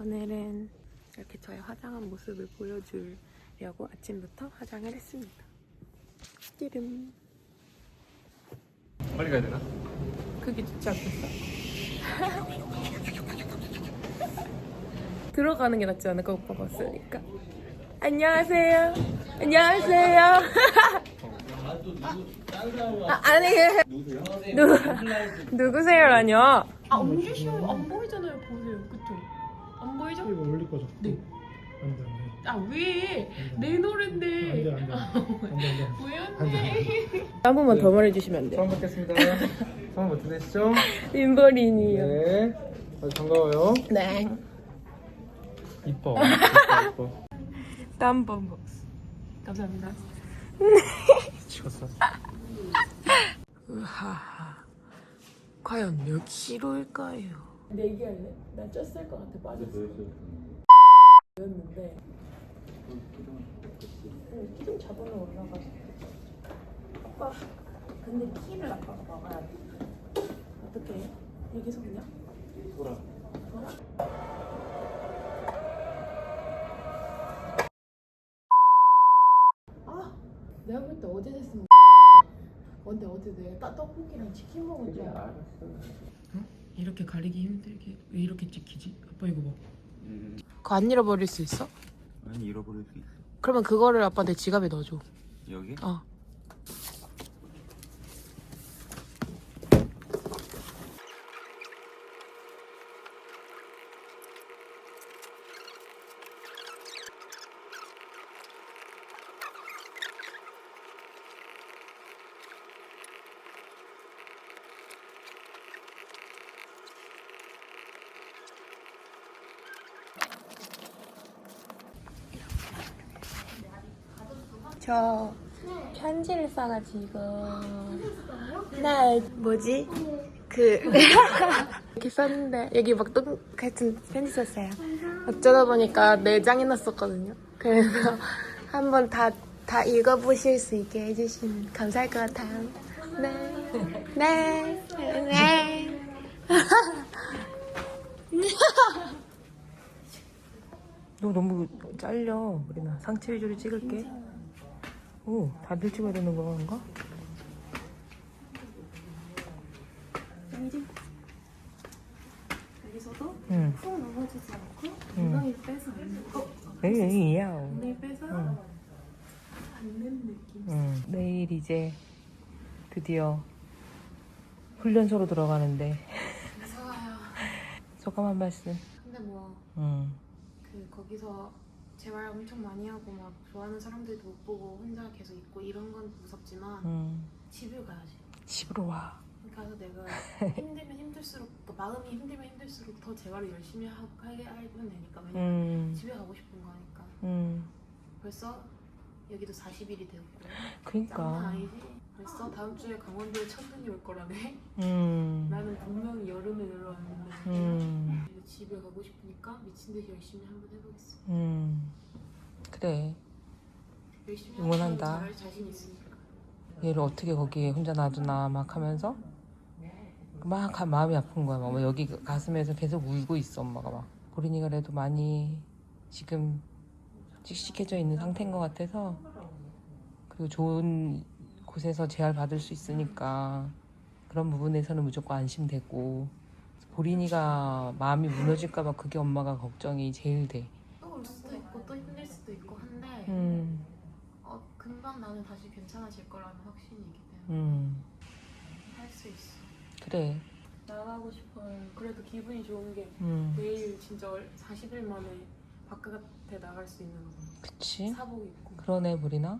오늘은 이렇게 저의 화장한 모습을 보여주려고 아침부터 화장을 했습니다. 띠름. 빨리 가야 되나? 그게 좋지 않겠어? 들어가는 게 낫지 않을까 오빠가 없으니까. 안녕하세요. 안녕하세요. 아, 아니 누 누구세요라뇨? 아 엄지시오 안 보이잖아요. 보세요. 그쵸? 안 보이죠? 이거 올릴 거죠? 네. 안돼 안돼 아 왜? 내 노랜데. 안돼 안돼 안돼 왜였네? 한 번만 더 말해주시면 안 돼요? 처음 뵙겠습니다. 처음 못 지내시죠? 민버린이요. 네. 아주 반가워요. 네. 이뻐. 이뻐, 이뻐. 땀범벅스. 감사합니다. 미쳤어. 으하하. 과연 몇 킬로일까요? 내기할래? 나 쪘을 것 같아 빠졌어. 였는데. 응, 키좀 잡으면 올라가서. 아빠, 근데 키를 아빠가 막아야 돼. 어떻게 해? 여기서 그냥? 돌아. 아, 내가 볼 때 어제 됐으면 근데 어제 내가 따, 떡볶이랑 치킨 먹은 줄 알아. 이렇게 가리기 힘들게 왜 이렇게 찍히지? 아빠 이거 봐. 그거 안 잃어버릴 수 있어? 아니 잃어버릴 수 있어. 그러면 그거를 아빠 내 지갑에 넣어줘. 여기? 어. 저 편지를 써가지고 나 뭐지 그 이렇게 썼는데 여기 막 똑같은 편지 썼어요. 어쩌다 보니까 네 장이나 썼거든요. 그래서 한번 다 다 읽어보실 수 있게 해주시면 감사할 것 같아요. 네, 네, 네. 너 너무 잘려 우리나 상체 위주로 찍을게. 오, 다들 찍어야 되는 건가? 여기서도 응. 푹 넘어지지 않고 응. 엉덩이 빼서 앉고 에이, 야. 엉덩이 빼서 응. 앉는 느낌 응. 내일 이제 드디어 훈련소로 들어가는데 무서워요 소감 한 말씀. 근데 뭐그 응. 거기서 재활 엄청 많이 하고 막 좋아하는 사람들도 못 보고 혼자 계속 있고 이런 건 무섭지만 응. 집에 가야지 집으로 와. 가서 내가 힘들면 힘들수록 그러니까 마음이 힘들면 힘들수록 더 재활을 열심히 하, 하게 하면 되니까 왜냐면 응. 집에 가고 싶은 거니까 응. 벌써 여기도 40일이 되었고 장난 그니까. 아니지? 벌써 다음 주에 강원도에 첫 눈이 올 거라네 응. 나는 분명히 여름에 내려왔는데 응. 이제 집에 가고 싶으니까 미친 듯이 열심히 한번 해보겠어. 응. 그래. 열심히 응원한다. 잘할 자신 있으니까. 얘를 어떻게 거기에 혼자 놔두나 막 하면서 막 가- 마음이 아픈 거야. 막 여기 가슴에서 계속 울고 있어 엄마가 막. 보린이가 그래도 많이 지금 씩씩해져 있는 상태인 것 같아서 그리고 좋은 곳에서 재활 받을 수 있으니까 그런 부분에서는 무조건 안심되고 보린이가 마음이 무너질까봐 그게 엄마가 걱정이 제일 돼. 또올 수도 있고 또 힘들 수도 있고 한데 음, 어, 금방 나는 다시 괜찮아질 거라는 확신이 있기 때문에 음, 할 수 있어. 그래. 나가고 싶어요. 그래도 기분이 좋은 게 음, 내일 진짜 40일 만에 바깥에 나갈 수 있는 거잖아. 그치? 사복 입고. 그러네 보리나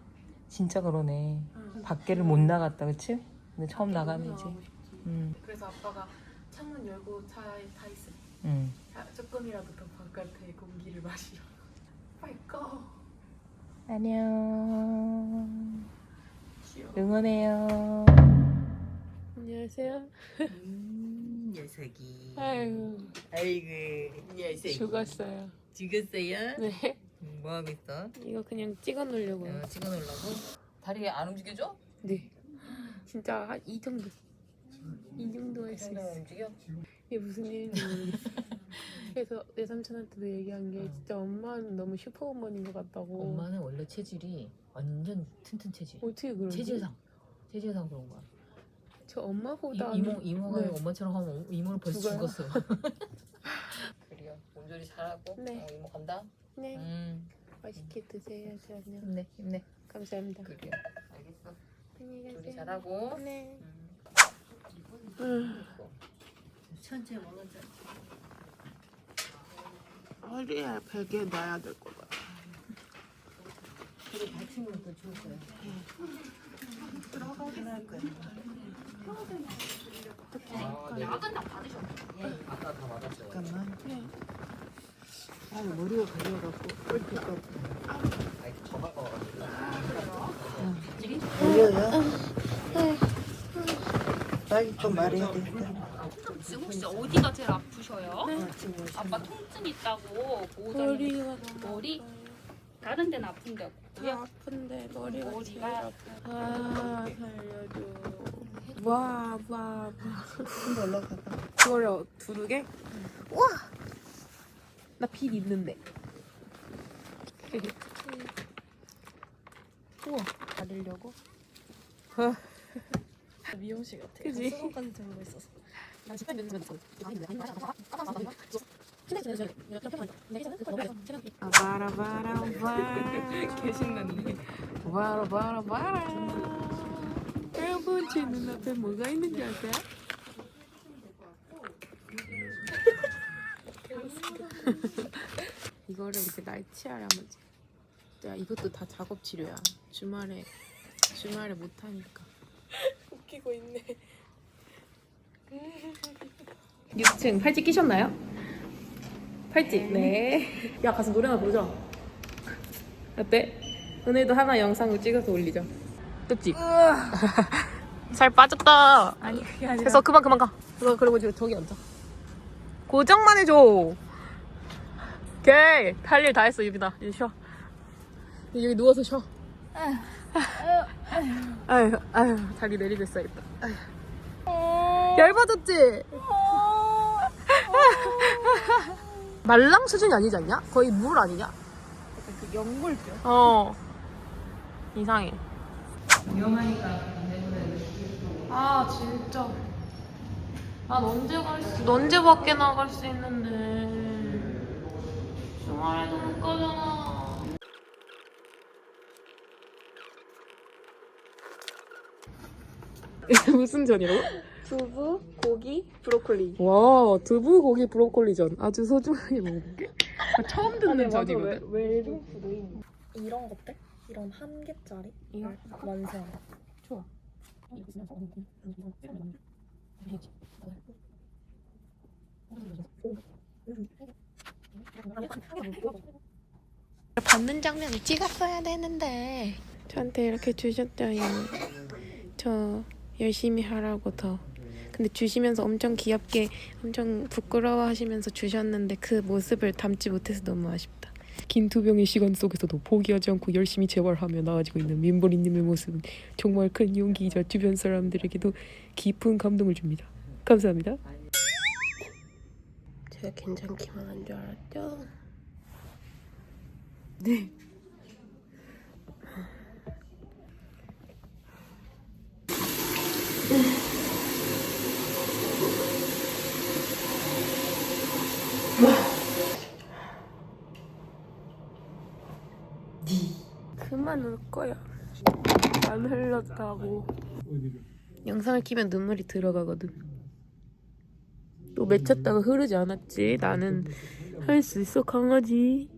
진짜 그러네 응. 밖에를 못 나갔다 그치? 근데 처음 나가면 못 이제. 음, 그래서 아빠가 창문 열고 차에 타 있어. 음. 자, 조금이라도 더 바깥의 공기를 마시러. 빨리 꺼. 안녕 귀여워. 응원해요 안녕하세요 음, 녀석이. 아이고 아이고, 녀석이. 죽었어요 죽었어요? 네 음, 뭐 하고 있어? 이거 그냥 찍어 놓으려고요 어, 찍어 놓으려고? 다리 안 움직여줘? 네 진짜 한 이 정도 이 정도 할 수 있어 움직여? 이게 무슨 일인지 모르겠어 그래서 내 삼촌한테도 얘기한 게 진짜 엄마는 너무 슈퍼우먼인 것 같다고. 엄마는 원래 체질이 완전 튼튼 체질. 어떻게 그러지? 체질상. 체질상 그런 거야. 저 이, 엄마보다 이 모 이모가 네. 엄마처럼 하면 이모는 벌써 죽어요? 죽었어. 그래요. 몸조리 잘하고. 네. 어, 이모 간다. 네 음. 맛있게 드세야죠. 안녕. 힘내 힘내. 감사합니다. 그래요. 알겠어. 안녕히 조리 가세요. 잘하고. 네. 음. 천천히 먹는다. 허리에 베개 놔야 될 것 같아. 그래 받치면 더 좋을 거야. 편할 거야. 아까 다 맞았어요. 잠깐만. 아 머리가 가려갖고 가가지고. 걸려요? 빨리 좀 말해야 되겠다. 혹시 어디가 제일 아프셔요? 아, 지금 아빠 통증 있다고 보호자님 머리가 머리 다른 데는 아픈데 다 아픈데 머리가 머리가- 제일 아파. 아 살려줘. 와, 와, 와. 한번 올라가봐. 그거를 두르게? 우와! 나빚 있는데. 우와, 가리려고? 미용실 같아. 그지? 수건까지 들고 있어서. 아, 바라바라바. 개신났네. 바라바라바라. 여러분, 제 눈앞에 뭐가 있는 줄 아세요? 이거를 이제 날치알에 한번 야 이것도 다 작업 치료야. 주말에 주말에 못 하니까. 웃기고 있네. 6층 팔찌 끼셨나요? 팔찌? 네야 가서 노래나 부르자. 어때? 오늘도 하나 영상을 찍어서 올리죠. 그치? 살 빠졌다. 아니 그게 아니라. 그래서 그만 그만 가. 그리고 저기 앉아. 고정만 해줘 오케이. 할 일 다 했어 유빈아. 이제 쉬어. 여기 누워서 쉬어. 아유 아유 다리 내리고 있어야겠다. 열받았지? 말랑 수준이 아니지 않냐? 거의 물 아니냐? 그 영물병 어. 이상해. 아 진짜. 난 언제 갈 수, 언제 밖에 나갈 수 있는데 주말에도 못 가잖아 무슨 전이라고? 두부, 고기, 브로콜리 와 두부, 고기, 브로콜리전 아주 소중하게 먹을게 아, 처음 듣는 전이거든 이런 것들? 이런 한 개짜리? 이거? 완성. 좋아 받는 장면을 찍었어야 되는데. 저한테 이렇게 주셨어요 저 열심히 하라고 더. 근데 주시면서 엄청 귀엽게 엄청 부끄러워 하시면서 주셨는데 그 모습을 담지 못해서 너무 아쉽다. 긴두 병의 시간 속에서도 포기하지 않고 열심히 재활하며 나아지고 있는 민보리님의 모습은 정말 큰 용기이자 주변 사람들에게도 깊은 감동을 줍니다. 감사합니다 제가 괜찮기만 한 줄 알았죠? 네 그만 울 거야. 안 흘렀다고. 영상을 키면 눈물이 들어가거든. 또 맺혔다가 흐르지 않았지. 나는 할 수 있어, 강아지.